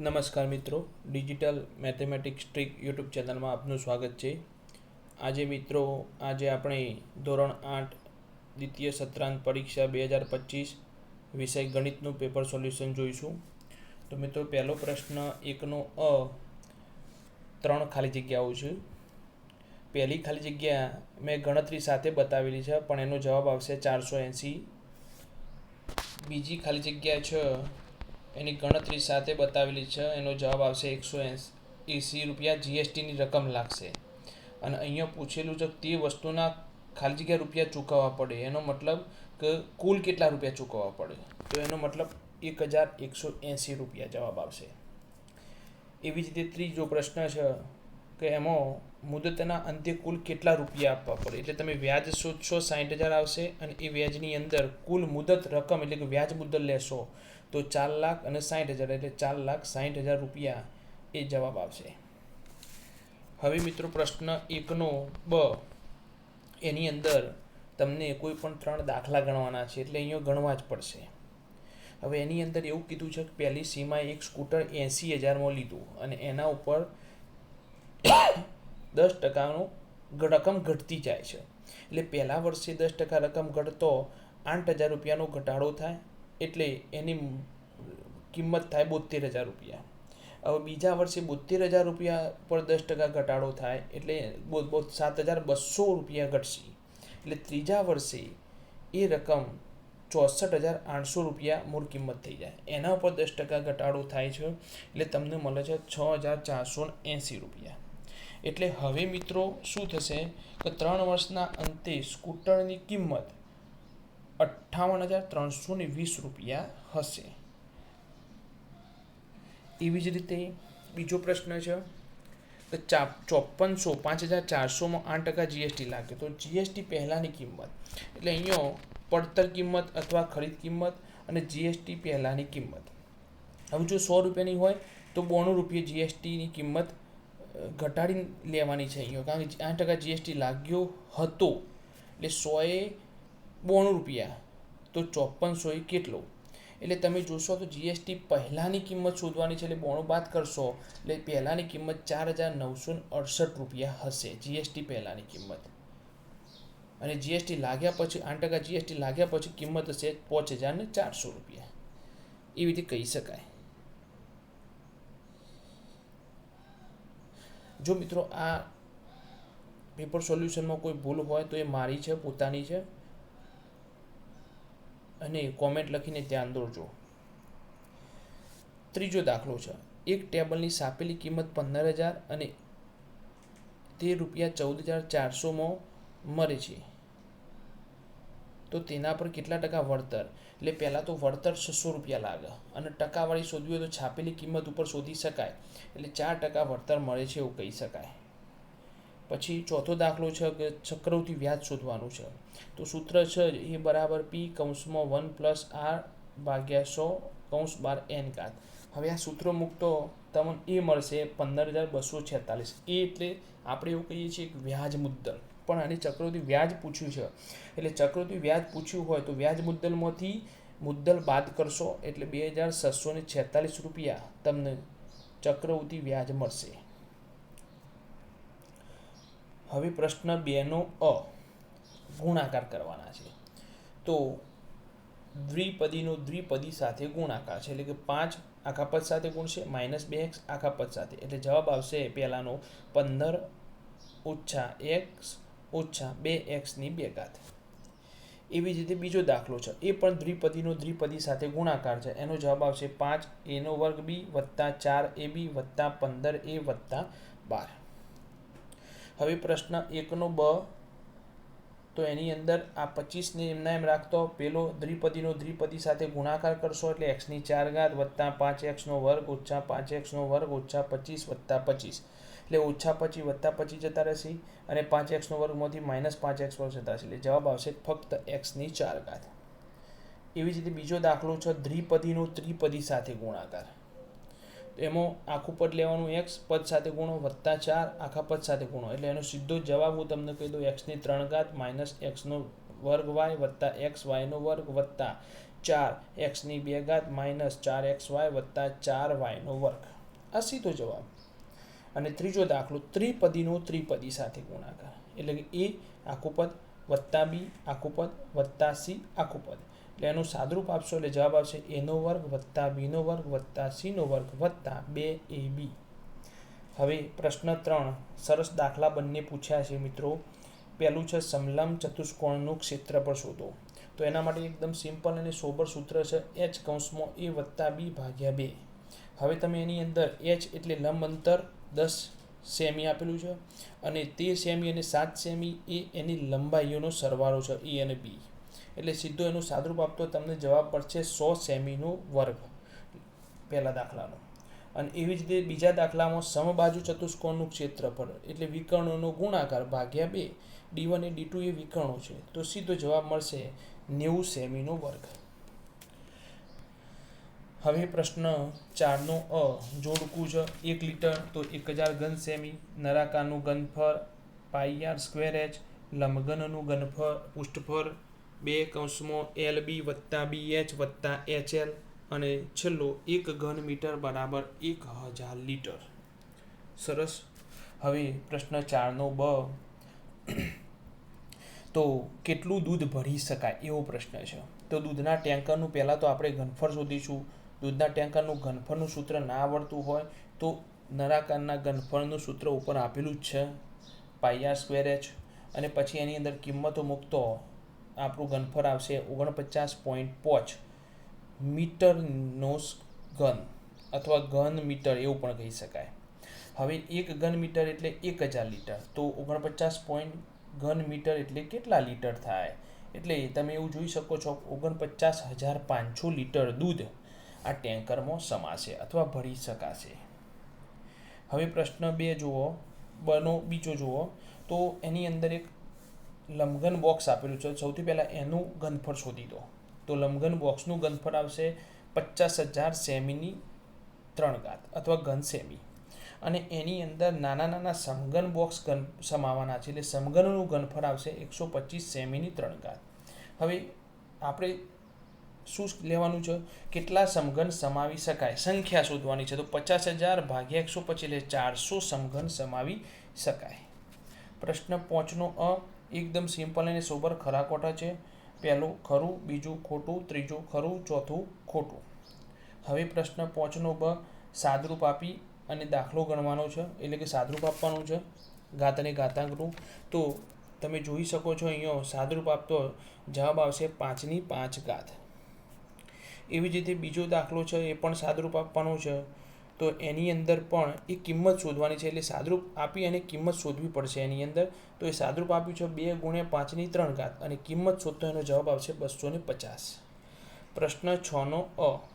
નમસ્કાર મિત્રો. Digital mathematics trick YouTube ચેનલમાં આપનું સ્વાગત છે. આજે મિત્રો, આજે આપણે ધોરણ આઠ દ્વિતીય સત્રાંત પરીક્ષા બે હજાર પચીસ વિષય ગણિતનું પેપર સોલ્યુશન જોઈશું. તો મિત્રો, પહેલો પ્રશ્ન એકનો અ, ત્રણ ખાલી જગ્યાઓ છે. પહેલી ખાલી જગ્યા મેં ગણતરી સાથે બતાવેલી છે, પણ એનો જવાબ આવશે ચારસો એંસી. બીજી ખાલી જગ્યા છે એની ગણતરી સાથે બતાવેલી છે. એનો જવાબ આવશે એકસો એંસી રૂપિયા જીએસટીની રકમ લાગશે. અને અહીંયા પૂછેલું છે તે વસ્તુના ખાલી જગ્યા રૂપિયા ચૂકવવા પડે. એનો મતલબ કે કુલ કેટલા રૂપિયા ચૂકવવા પડે? તો એનો મતલબ એક હજાર એકસો એંસી રૂપિયા જવાબ આવશે. એવી જ રીતે ત્રીજો પ્રશ્ન છે કે એમાં મુદતના અંતે કુલ કેટલા રૂપિયા આપવા પડે? એટલે તમે વ્યાજ શોધશો સાઠ હજાર આવશે અને એ વ્યાજની અંદર કુલ મુદત રકમ એટલે કે વ્યાજ મુદત લેશો. તો ચાર લાખ અને સાઠ હજાર એટલે ચાર લાખ સાઠ હજાર રૂપિયા એ જવાબ આવશે. હવે મિત્રો પ્રશ્ન એકનો બ, એની અંદર તમને કોઈ પણ ત્રણ દાખલા ગણવાના છે એટલે અહીંયા ગણવા જ પડશે. હવે એની અંદર એવું કીધું છે કે પહેલી સીમાએ એક સ્કૂટર એંસી હજારમાં લીધું અને એના ઉપર દસ ટકાનું રકમ ઘટતી જાય છે. એટલે પહેલા વર્ષે દસ ટકા રકમ ઘટતો આઠ હજાર રૂપિયાનો ઘટાડો થાય એટલે એની કિંમત થાય બોતેર હજાર રૂપિયા. હવે બીજા વર્ષે બોતેર હજાર રૂપિયા પર દસ ટકા ઘટાડો થાય એટલે સાત હજાર બસો રૂપિયા ઘટશે. એટલે ત્રીજા વર્ષે એ રકમ ચોસઠ હજાર આઠસો રૂપિયા મૂળ કિંમત થઈ જાય. એના ઉપર દસ ટકા ઘટાડો થાય છે એટલે તમને મળે છે છ હજાર ચારસો એંસી રૂપિયા. એટલે હવે મિત્રો શું થશે કે ત્રણ વર્ષના અંતે સ્કૂટરની કિંમત અઠ્ઠાવન હજાર ત્રણસો ને વીસ રૂપિયા હશે. એવી જ રીતે બીજો પ્રશ્ન છે કે ચા ચોપનસો પાંચ હજાર ચારસોમાં આઠ ટકા જીએસટી લાગે. તો જીએસટી પહેલાંની કિંમત, એટલે અહીંયા પડતર કિંમત અથવા ખરીદ કિંમત અને જીએસટી પહેલાંની કિંમત. હવે જો સો રૂપિયાની હોય, તો બોણું રૂપિયા જીએસટીની કિંમત ઘટાડી લેવાની છે અહીંયા. કારણ કે આઠ ટકા જીએસટી લાગ્યો હતો, એટલે સોએ બોણું રૂપિયા. તો ચોપનસો એ કેટલું? એટલે તમે જોશો તો જીએસટી પહેલાંની કિંમત શોધવાની છે એટલે બોણું બાદ કરશો, એટલે પહેલાંની કિંમત ચાર હજાર નવસો અડસઠ રૂપિયા હશે જીએસટી પહેલાંની કિંમત. અને જીએસટી લાગ્યા પછી, આઠ ટકા જીએસટી લાગ્યા પછી કિંમત હશે પાંચ હજાર ચારસો રૂપિયા. એવી રીતે કહી શકાય. જો મિત્રો આ પેપર સોલ્યુશનમાં કોઈ ભૂલ હોય તો એ મારી છે, પોતાની છે. અને કોમેન્ટ લખીને ધ્યાન દોરજો. ત્રીજો દાખલો છે. એક ટેબલની સાપેલી કિંમત પંદર હજાર અને તે રૂપિયા ચૌદ હજાર ચારસોમાં મળે છે. તો તેના પર કેટલા ટકા વળતર? એટલે પહેલાં તો વળતર છસો રૂપિયા લાગે અને ટકાવાળી શોધવી હોય તો છાપેલી કિંમત ઉપર શોધી શકાય. એટલે ચાર ટકા વળતર મળે છે એવું કહી શકાય. પછી ચોથો દાખલો છે કે ચક્રવૃત્તિ વ્યાજ શોધવાનું છે. તો સૂત્ર છે એ બરાબર પી કૌંસમાં વન પ્લસ આર ભાગ્યા સો કૌંસ બાર એન કાત હવે આ સૂત્ર મૂકતો તમને એ મળશે પંદર હજાર બસો છેતાલીસ. એ એટલે આપણે એવું કહીએ છીએ કે વ્યાજ મુદ્દલ. પણ આને ચક્રવૃત્તિ વ્યાજ પૂછ્યું છે. એટલે ચક્રવૃત્તિ વ્યાજ પૂછ્યું હોય તો વ્યાજ મુદ્દલમાંથી મુદ્દલ બાદ કરશો એટલે બે હજાર છસો ને છેતાલીસ રૂપિયા તમને ચક્રવૃત્તિ વ્યાજ મળશે. હવે પ્રશ્ન બેનો અ, ગુણાકાર કરવાના છે. તો દ્વિપદીનો દ્વિપદી સાથે ગુણાકાર છે, એટલે કે પાંચ આખા પદ સાથે ગુણશે, માઇનસ બે એક્સ આખા પદ સાથે. એટલે જવાબ આવશે પહેલાંનો પંદર ઓછા એક્સ ઓછા બે એક્સની બે ઘાત. એવી જ રીતે બીજો દાખલો છે. એ પણ દ્વિપદીનો દ્વિપદી સાથે ગુણાકાર છે. એનો જવાબ આવશે પાંચ એનો વર્ગ બી વત્તા ચાર એ બી વત્તા પંદર એ વત્તા બાર. હવે પ્રશ્ન એકનો બ. તો એની અંદર આ પચીસને એમના એમ રાખતો, પેલો દ્વિપદીનો દ્વિપદી સાથે ગુણાકાર કરશો એટલે એક્સની ચાર ઘાત વત્તા પાંચ એક્સનો વર્ગ ઓછા પાંચ એક્સનો વર્ગ ઓછા પચીસ વત્તા પચીસ. એટલે ઓછા પચીસ વત્તા પચીસ જતા રહેશે અને પાંચ એક્સનો વર્ગમાંથી માઇનસ પાંચ એક્સ વર્ગ જતા રહેશે. એટલે જવાબ આવશે ફક્ત એક્સની ચાર ઘાત. એવી જ રીતે બીજો દાખલો છે દ્વિપદીનો ત્રિપદી સાથે ગુણાકાર. એમાં આખું પદ લેવાનું એક્સ પદ સાથે ગુણો વત્તા ચાર, આખા પદ સાથે ગુણો. એટલે એનો સીધો જવાબ હું તમને કહી દઉં એક્સની ત્રણ ઘાત માઇનસ એક્સનો વર્ગ વાય વત્તા એક્સ વાયનો વર્ગ વત્તા ચાર. એક્સની બે ઘાત માઇનસ ચાર એક્સ વાય વત્તા ચાર વાયનો વર્ગ. આ સીધો જવાબ. અને ત્રીજો દાખલો, ત્રિપદીનો ત્રિપદી સાથે ગુણાકાર. એટલે કે એ આખું પદ વત્તા બી આખું પદ વત્તા સી આખું પદ. એટલે એનું સાદરૂપ આપશો એટલે જવાબ આવશે એનો વર્ગ વત્તા બીનો વર્ગ વત્તા સીનો વર્ગ વત્તા બે એ બી હવે પ્રશ્ન ત્રણ. સરસ દાખલા બંને પૂછ્યા છે મિત્રો. પહેલું છે સમલંબ ચતુષ્કોણનું ક્ષેત્રફળ શોધો. તો એના માટે એકદમ સિમ્પલ અને સોબર સૂત્ર છે એચ કૌંસમાં એ વત્તા બી ભાગ્યા બે. હવે તમે એની અંદર એચ એટલે લંબ અંતર દસ સેમી આપેલું છે અને તેર સેમી અને સાત સેમી એ એની લંબાઈઓનો સરવાળો છે એ અને બી એટલે સીધો એનું સાદરૂપ આપતો તમને જવાબ પડશે સો સેમીનો વર્ગ, પહેલા દાખલાનો. અને એવી જ રીતે બીજા દાખલામાં સમબાજુ ચતુષ્કોણનું ક્ષેત્રફળ એટલે વિકર્ણોનો ગુણાકાર ભાગ્યા બે, ડી વન એ ડી ટુ એ વિકર્ણો છે. તો સીધો જવાબ મળશે નેવું સેમીનો વર્ગ. હવે પ્રશ્ન ચારનો અ, જોડકું છે એક લીટર તો એક હજાર ઘન સેમી, નરાકારનું ઘનફળ પાઈ આર સ્ક્વેર એચ, લંબઘનનું ઘનફળ પૃષ્ઠફળ બે કૌંસમાં એલ બી વત્તા બી એચ વત્તા એચ એલ અને છેલ્લો એક ઘન મીટર બરાબર એક હજાર લીટર. સરસ. હવે પ્રશ્ન ચારનો બ. તો કેટલું દૂધ ભરી શકાય? એવો પ્રશ્ન છે. તો દૂધના ટેન્કરનું પહેલાં તો આપણે ઘનફળ શોધીશું. દૂધના ટેન્કરનું ઘનફળનું સૂત્ર ના આવડતું હોય તો નરાકારના ઘનફળનું સૂત્ર ઉપર આપેલું જ છે. પાયા સ્ક્વેર એચ અને પછી એની અંદર કિંમતો મૂકતો આપણું ઘનફળ આવશે ઓગણપચાસ પોઈન્ટ પાંચ મીટરનો ઘન અથવા ઘન મીટર એવું પણ કહી શકાય. હવે એક ઘન મીટર એટલે એક હજાર લીટર. તો ઓગણપચાસ પોઈન્ટ ઘન મીટર એટલે કેટલા લીટર થાય? એટલે તમે એવું જોઈ શકો છો, ઓગણપચાસ હજાર પાંચસો લીટર દૂધ આ ટેન્કરમાં સમાશે અથવા ભરી શકાશે. હવે પ્રશ્ન બે જુઓ, બનો, બીજો જુઓ. તો એની અંદર એક લંબઘન બોક્સ આપેલું છે. સૌથી પહેલાં એનું ઘનફળ શોધી દો. તો લંબઘન બોક્સનું ઘનફળ આવશે પચાસ હજાર સેમીની ત્રણ ઘાત અથવા ઘન સેમી. અને એની અંદર નાના નાના સમઘન બોક્સ ઘન સમાવવાના છે. એટલે સમઘનનું ઘનફળ આવશે એકસો પચીસ સેમીની ત્રણ ઘાત. હવે આપણે શું લેવાનું છે? કેટલા સમઘન સમાવી શકાય? સંખ્યા શોધવાની છે. તો પચાસ હજાર ભાગ્યા એકસો પચીસ એટલે ચારસો સમઘન સમાવી શકાય. પ્રશ્ન પાંચનો અ એકદમ સિમ્પલ અને સોબર ખરા ખોટા છે. પહેલું ખરું, બીજું ખોટું, ત્રીજું ખરું, ચોથું ખોટું. હવે પ્રશ્ન પોચનો બ, સાદરૂપ આપી અને દાખલો ગણવાનો છે, એટલે કે સાદરૂપ આપવાનું છે, ઘાત અને ઘાતાંકનું. તો તમે જોઈ શકો છો અહીંયા સાદરૂપ આપતો જવાબ આવશે પાંચની પાંચ ઘાત. એવી જ રીતે બીજો દાખલો છે, એ પણ સાદરૂપ આપવાનો છે. તો એની અંદર પણ એ કિંમત શોધવાની છે એટલે સાદરૂપ આપી અને કિંમત શોધવી પડશે એની અંદર. તો એ સાદરૂપ આપ્યું છે બે ગુણ્યા પાંચની ત્રણ ઘાત અને કિંમત શોધતો એનો જવાબ આવશે બસો ને પચાસ. પ્રશ્ન છનો અ.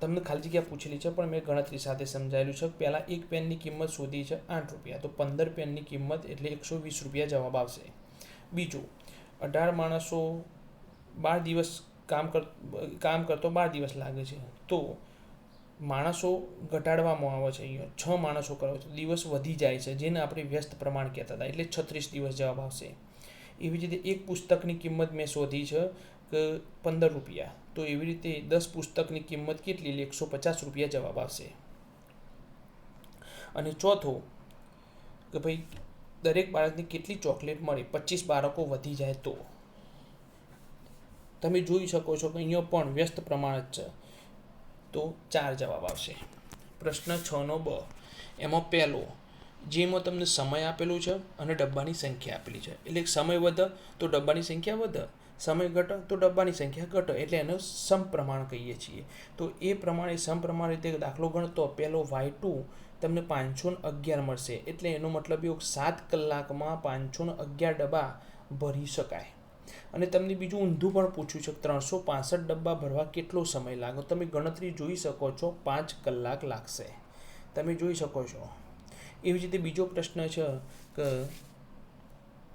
તમને ખાલી જગ્યા પૂછેલી છે પણ મેં ગણતરી સાથે સમજાયેલું છે. પહેલાં એક પેનની કિંમત શોધી છે આઠ રૂપિયા. તો પંદર પેનની કિંમત એટલે એકસો વીસ રૂપિયા જવાબ આવશે. બીજું, અઢાર માણસો બાર દિવસ કામ કર, કામ કરતો બાર દિવસ લાગે છે. તો માણસો ઘટાડવામાં આવે છે અહીંયા. છ માણસો કરો છે. દિવસ વધી જાય છે. જેને આપણે વ્યસ્ત પ્રમાણ કહેતા હતા. એટલે છત્રીસ દિવસ જવાબ આવશે. એવી રીતે એક પુસ્તકની કિંમત મેં શોધી છે કે પંદર રૂપિયા. તો એવી રીતે દસ પુસ્તકની કિંમત કેટલી? એકસો પચાસ રૂપિયા જવાબ આવશે. અને ચોથો, કે ભાઈ દરેક બાળકને કેટલી ચોકલેટ મળે? પચીસ બાળકો વધી જાય તો. તમે જોઈ શકો છો કે અહીંયા પણ વ્યસ્ત પ્રમાણ જ છે. તો ચાર જવાબ આવશે. પ્રશ્ન છનો બ. એમાં પહેલો, જેમાં તમને સમય આપેલો છે અને ડબ્બાની સંખ્યા આપેલી છે. એટલે સમય વધે, તો ડબ્બાની સંખ્યા વધે. સમય ઘટે, તો ડબ્બાની સંખ્યા ઘટે. એટલે એનો સમપ્રમાણ કહીએ છીએ. તો એ પ્રમાણે સમપ્રમાણ રીતે દાખલો ગણતો, પહેલો વાય ટુ, તમને પાંચસો ને અગિયાર મળશે. એટલે એનો મતલબ એવો સાત કલાકમાં પાંચસો ને અગિયાર ડબ્બા ભરી શકાય. અને તમને બીજું ઊંધું પણ પૂછ્યું છે ત્રણસો પાસઠ ડબ્બા ભરવા કેટલો સમય લાગે તમે ગણતરી જોઈ શકો છો, પાંચ કલાક લાગશે. તમે જોઈ શકો છો. એવી જ રીતે બીજો પ્રશ્ન છે કે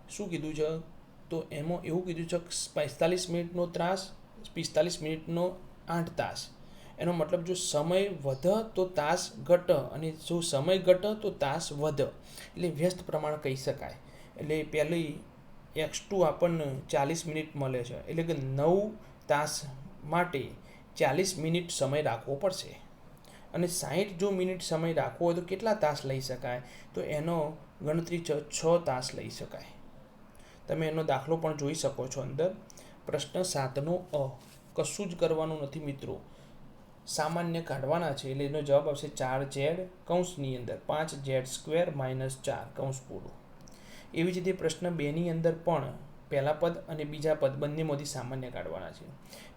શું કીધું છે? તો એમાં એવું કીધું છે પિસ્તાલીસ મિનિટનો ત્રાસ, પિસ્તાલીસ મિનિટનો આઠ તાસ. એનો મતલબ જો સમય વધે તો તાસ ઘટ અને જો સમય ઘટ તો તાસ વધ. એટલે વ્યસ્ત પ્રમાણ કહી શકાય. એટલે પહેલી એક્સ ટુ આપણને ચાલીસ મિનિટ મળે છે. એટલે કે નવ તાસ માટે ચાલીસ મિનિટ સમય રાખવો પડશે. અને સાહીઠ જો મિનિટ સમય રાખવો હોય તો કેટલા તાસ લઈ શકાય? તો એનો ગણતરી છ છ તાસ લઈ શકાય. તમે એનો દાખલો પણ જોઈ શકો છો અંદર. પ્રશ્ન સાતનો અ. કશું જ કરવાનું નથી મિત્રો. સામાન્ય કાઢવાના છે. એટલે એનો જવાબ આવશે ચાર ઝેડ કૌંસની અંદર. પાંચ ઝેડ સ્ક્વેર માઇનસ ચાર કૌંસ પૂરું. એવી જ રીતે પ્રશ્ન બેની અંદર પણ પહેલા પદ અને બીજા પદ બંનેમાંથી સામાન્ય કાઢવાના છે.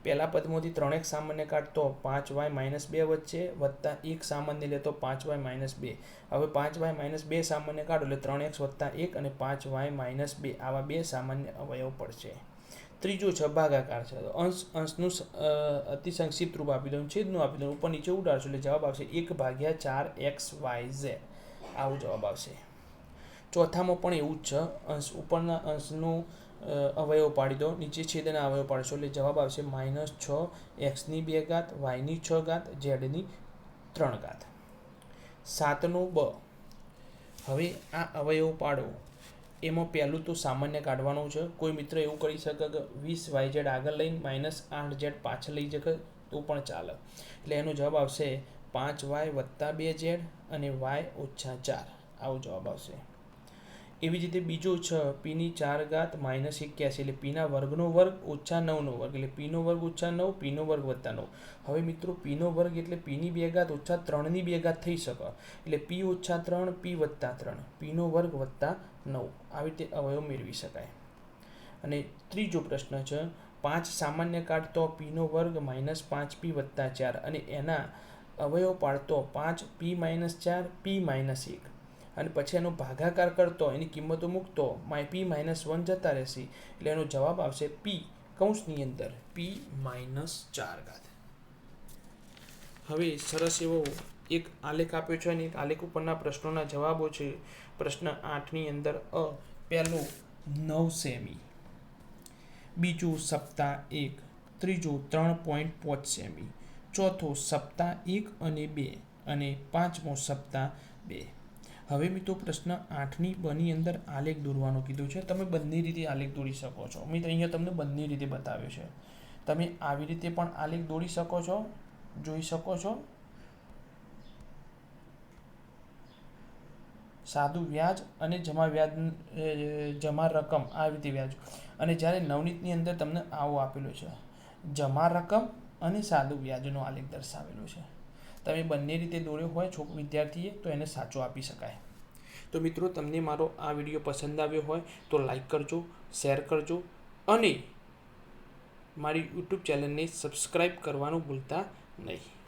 પહેલા પદમાંથી ત્રણેક સામાન્ય કાઢતો, પાંચ વાય માઇનસ બે વચ્ચે, વત્તા એક સામાન્ય લેતો, પાંચ વાય માઇનસ બે. હવે પાંચ વાય માઇનસ બે સામાન્ય કાઢો એટલે ત્રણ એક્સ વત્તા એક અને પાંચ વાય માઇનસ બે. આવા બે સામાન્ય અવયવ પડશે. ત્રીજો છે ભાગાકાર છે. અંશ, અંશનું અતિ સંક્ષિપ્ત રૂપ આપી દઉં, છેદનું આપી દઉં, ઉપર નીચે ઉડાડશું એટલે જવાબ આવશે એક ભાગ્યા ચાર એક્સ વાય ઝેડ. આવો જવાબ આવશે. ચોથામાં પણ એવું જ છે. અંશ ઉપરના અંશનું અવયવ પાડી દો. નીચે છેદના અવયવ પાડશો એટલે જવાબ આવશે માઇનસ છ એક્સની બે ઘાત, વાયની છ ઘાત, ઝેડની ત્રણ ઘાત. સાતનું બ. હવે આ અવયવ પાડો. એમાં પહેલું તો સામાન્ય કાઢવાનું છે. કોઈ મિત્ર એવું કરી શકે કે વીસ વાય ઝેડ આગળ લઈને માઇનસ આઠ ઝેડ પાછળ લઈ શકે તો પણ ચાલે. એટલે એનો જવાબ આવશે પાંચ વાય વત્તા બે ઝેડ અને વાય ઓછા ચાર. આવો જવાબ આવશે. એવી જ રીતે બીજો છે પીની ચાર ઘાત માઇનસ એક્યાસી એટલે પીના વર્ગનો વર્ગ ઓછા નવનો વર્ગ એટલે પીનો વર્ગ ઓછા નવ પીનો વર્ગ વત્તા નવ. હવે મિત્રો પીનો વર્ગ એટલે પીની બે ઘાત ઓછા ત્રણની બે ઘાત થઈ શકે. એટલે પી ઓછા ત્રણ પી વત્તા ત્રણ. પીનો વર્ગ વત્તા નવ. આવી રીતે અવયવ મેળવી શકાય. અને ત્રીજો પ્રશ્ન છે, પાંચ સામાન્ય કાઢતો પીનો વર્ગ માઇનસ પાંચ પી વત્તા ચાર. અને એના અવયવ પાડતો પાંચ પી માઇનસ ચાર પી માઇનસ એક. અને પછી એનો ભાગાકાર કરતો, એની કિંમતો મૂકતો, માય પી માઇનસ વન જતા રહેશે. એટલે એનો જવાબ આવશે પી કૌંસની અંદર. પી માઇનસ ચાર ઘાત. હવે સરસ એવો એક આલેખ આપ્યો છે અને એક આલેખ ઉપરના પ્રશ્નોના જવાબો છે. પ્રશ્ન આઠની અંદર અ, પહેલું નવ સેમી. બીજું સપ્તાહ એક, ત્રીજું ત્રણ પોઈન્ટ પાંચ સેમી. ચોથો સપ્તાહ એક અને બે અને પાંચમો સપ્તાહ બે. હવે મિત્રો પ્રશ્ન આઠની બની અંદર આલેખ દોરવાનો કીધું છે. તમે બંને રીતે આલેખ દોરી શકો છો. મિત્ર અહીંયા તમને બંને રીતે બતાવ્યું છે. તમે આવી રીતે પણ આલેખ દોરી શકો છો. જોઈ શકો છો. સાદું વ્યાજ અને જમા વ્યાજ જમા રકમ આવી રીતે વ્યાજ. અને જ્યારે નવનીતની અંદર તમને આવો આપેલો છે. જમા રકમ અને સાદું વ્યાજનો આલેખ દર્શાવેલો છે. તમે બંને રીતે દોર્યો હોય છોક વિદ્યાર્થીએ, તો એને સાચો આપી શકાય. તો મિત્રો, તમને મારો આ વીડિયો પસંદ આવ્યો હોય, તો લાઈક કરજો, શેર કરજો, અને મારી યુટ્યુબ ચેનલને સબસ્ક્રાઈબ કરવાનું ભૂલતા નહીં.